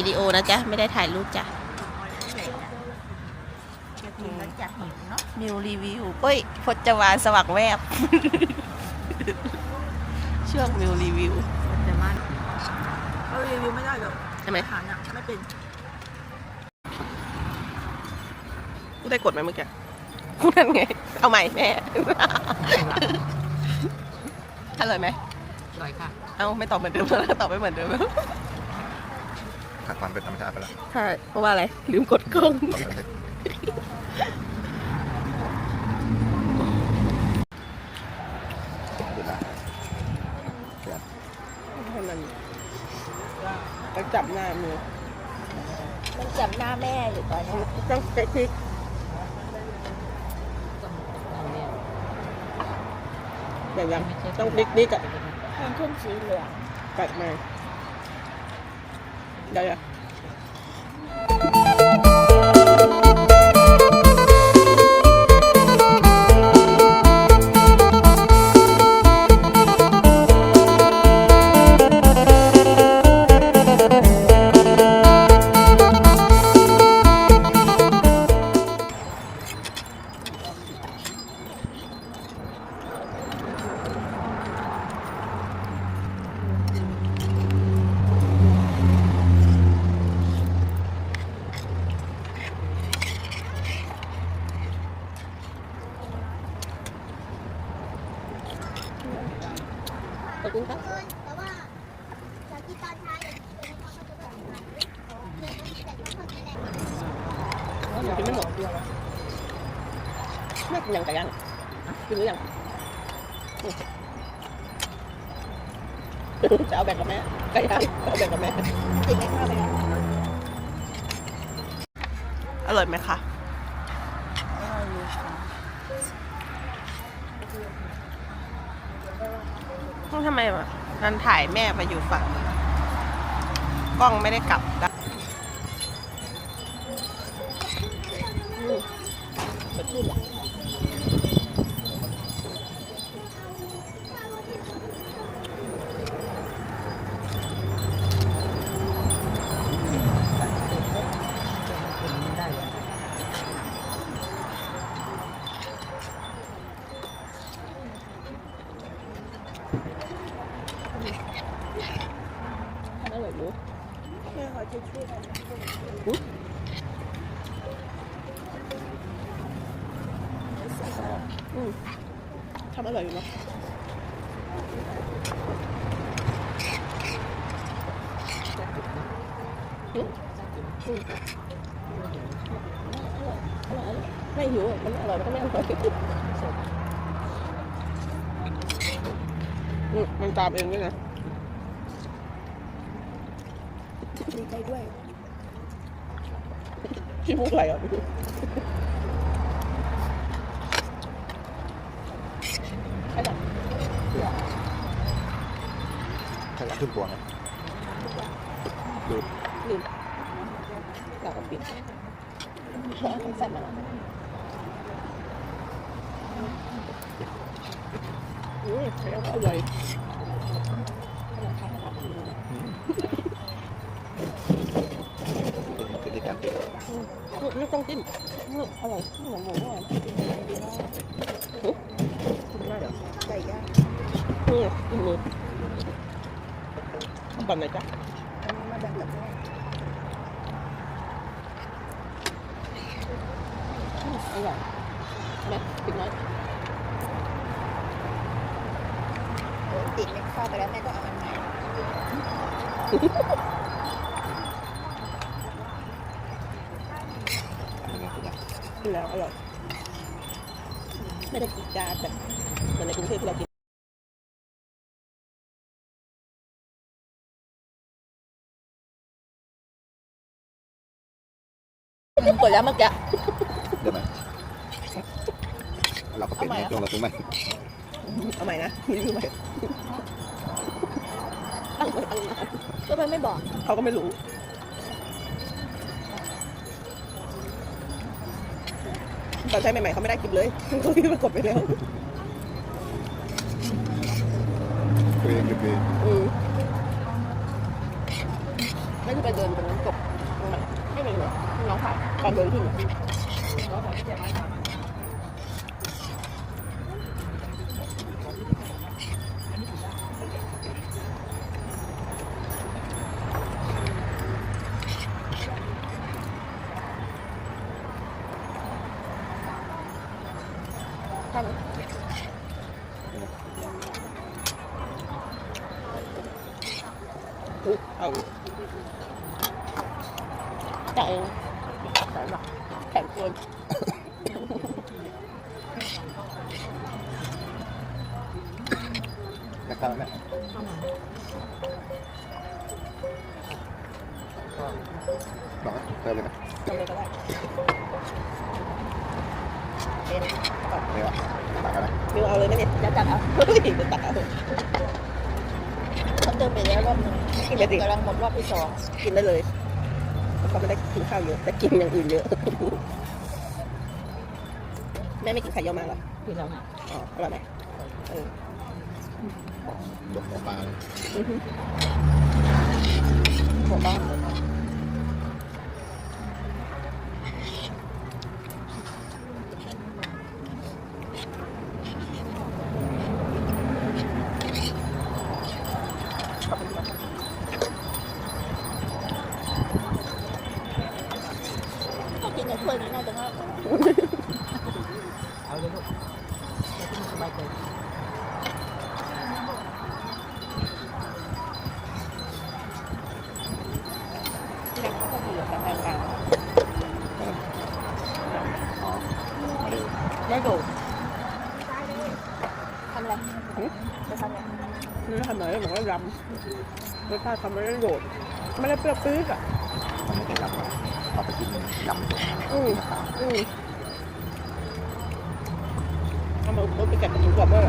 ายวิดีโอนะจ๊ะ ไม่ได้ถ่ายรูปจ้ะจะกินแล้วจะหิวเนาะมิวรีวิวเอ้ยพจวานสวักแวบช่วงมิวรีวิวแต่มันเรารีวิวไม่ได้หรอกใช่ไหมอาหารอะไม่เป็นกูได้กดไหมเมื่อกี้นั่นไง เอาใหม่แม่ อร่อยไหมอร่อยค่ะ เอาไม่ตอบเหมือนเดิมแล้วตอบไม่เหมือนเดิม ขาดความเป็นธรรมชาติไปแล้วใช่เพราะว่าอะไร ลืมกดกล้องตอนนั้นเดี๋ยวนะเดี๋ยวให้มันไปจับหน้ามือมันจับหน้าแม่อยู่ตอนนี้ต้องเตะพริกแบบยังต้องพลิกนิกอะมันขึ้นสีเหลือง กัดมา เดี๋ ขอบคุณครับแต่ว่าจากที่ตอนเช้าอย่างนี้เขาก็จะแบบเนี่ยแต่ก็คนและยังกินไม่หมดแม่กินยังไก่ย่างกินหรือยังจะเอาแบ่งกับแม่ไก่ย่างเอาแบ่งกับแม่จริงไมข้าวไปแล้วอร่อยไหมคะอร่อยค่ะ ทำไมวะนันถ่ายแม่ไปอยู่ฝั่งกล้องไม่ได้กลับกันอืมสดชื่นว่ะ ทำอร่อยอยู่เนาะอืมอืมไม่หิวมันอร่อยมันก็ไม่อร่อยอืมมันตามเองด้วยนะ ดีใจด้วย พี่พูดอะไรอะใช่ปะขยันขึ้นปวงนะลืมอยากกับปิดเพราะต้องใส่มาแล้วอืมแล้วก็อร่อย ไม่ต้องจิ้มอืมอร่อยหมูหมูอร่อยอุ๊ยกินได้เหรอไก่ย่างอืมกินมือเอาแบบไหนจ๊ะมาแบ่งกับแม่อร่อยไหมปิดน้อยติดไม่เข้าไปแล้วแม่ก็เอาอันใหม่ เป็นไงเป็นไง กินแล้วอร่อยไม่ได้กินจานแบบเหมือนในกรุงเทพที่เรากินกดแล้วเมื่อกี้เดี๋ยวไหมเราก็เป็นไงตรงเราตรงไหมเอาใหม่นะรีวิวใหม่ตั้งไว้ตั้งนานก็มันไม่บอก เขาก็ไม่รู้ ตอนใช้ใหม่ๆเขาไม่ได้คลิปเลยเขาที่มากดไปแล้วตัวเองคืออืมไม่ได้ไปเดินตรงน้ำตกตรงไหนไม่เป็นเหรอน้องถ่ายตอนเดินขึ้นเหรอท่านอุ๊ยเอาแต่เองแต่หรอกแข็งเกินแล้วก็เนี่ยบอกว่าเติมเลยนะทำอะไร ก็ได้เป็นเดี๋ยวตักกันนะมิวเอาเลยไหมเนี่ยจะตักเอาเฮ้ยจะตักเอาเขาเติมไปแล้วรอบหนึงกินเลยสิกำลังหมดรอบที่สองกินได้เลยเพราะเขาไม่ได้กินข้าวเยอะแต่กินอย่างอื่นเยอะ แม่ไม่กินไข่เยี่ยวมากเหรอที่เราอ๋ออร่อยไหมเออดกหัวปลาเลยอื้อหือหัวบ้าน Okay. นี่ทำหน่อยบอกว่ายำรสชาติทำไม่ได้โดดไม่ได้เปรี้ยวปี๊ดอะมันไม่ใช่ยำหรอกเอาไปกินยำอืมมะขามอืมทำมาอุดไปแกะกระถิ่นกรอบด้วย